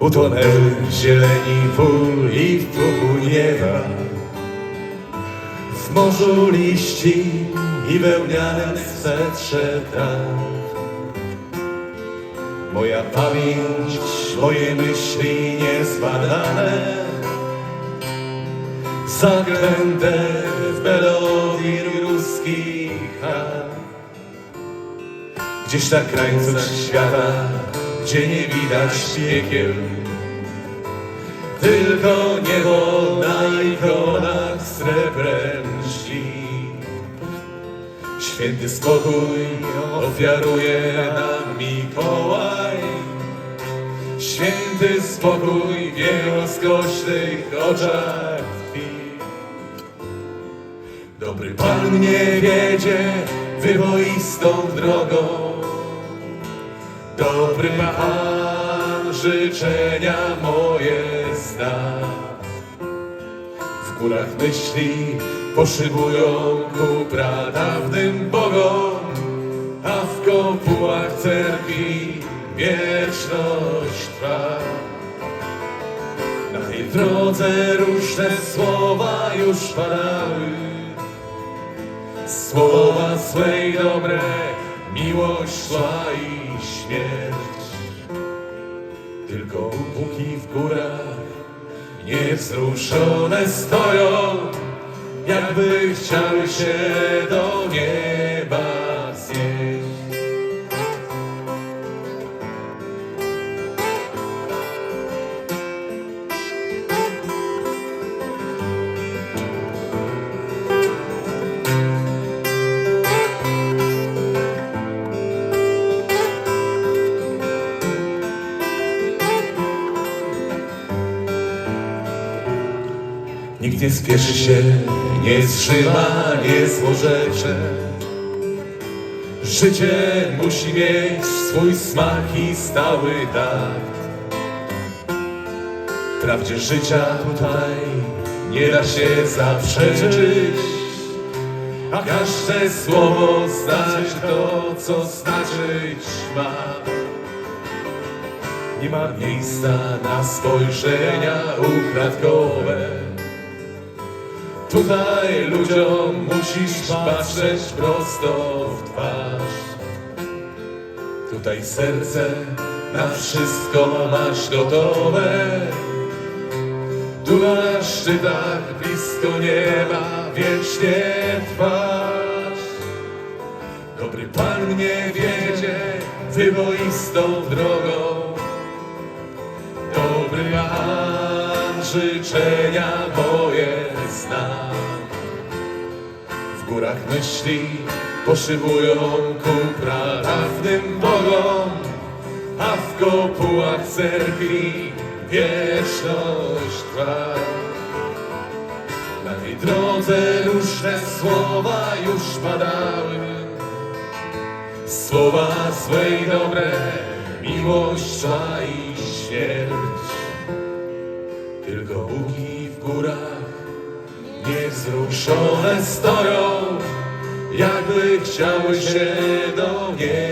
utonęły w zieleni pól i w puchu nieba. W morzu liści i wełnianym swetrze traw. Moja pamięć, moje myśli niezbadane Zaklęte w melodii ruskich Gdzieś na krańcu świata, gdzie nie widać piekieł Tylko niebo na ikonach srebrem lśni. Święty spokój ofiaruje nam Mikołaj. Święty spokój w jego rozkosznych oczach tkwi. Dobry Pan mnie wiedzie wyboistą drogą Dobry Pan życzenia moje zna w górach myśli poszybują ku pradawnym Bogom, a w kopułach cerkwi wieczność trwa. Na tej drodze różne słowa już padały, słowa swej dobre, miłość, szła i śmierć. Tylko póki w górach niewzruszone stoją, jakby chciały się do nieba Nikt nie spieszy się, nie zżywa, nie złorzecze. Życie musi mieć swój smak i stały takt. Prawdzie życia tutaj nie da się zaprzeczyć, a każde słowo znać to, co znaczyć ma. Nie ma miejsca na spojrzenia ukradkowe. Tutaj ludziom musisz patrzeć prosto w twarz. Tutaj serce na wszystko masz gotowe. Tu na szczytach blisko nieba wiecznie trwasz. Dobry Pan mnie wiedzie wyboistą drogą. Dobry Pan życzenia W górach myśli poszybują ku pradawnym Bogom, a w kopułach cerkwi wieczność trwa. Na tej drodze różne słowa już padały, słowa swej dobre, miłość i śmierć. Tylko Buki w górach niewzruszone stoją, jakby chciały się do nieba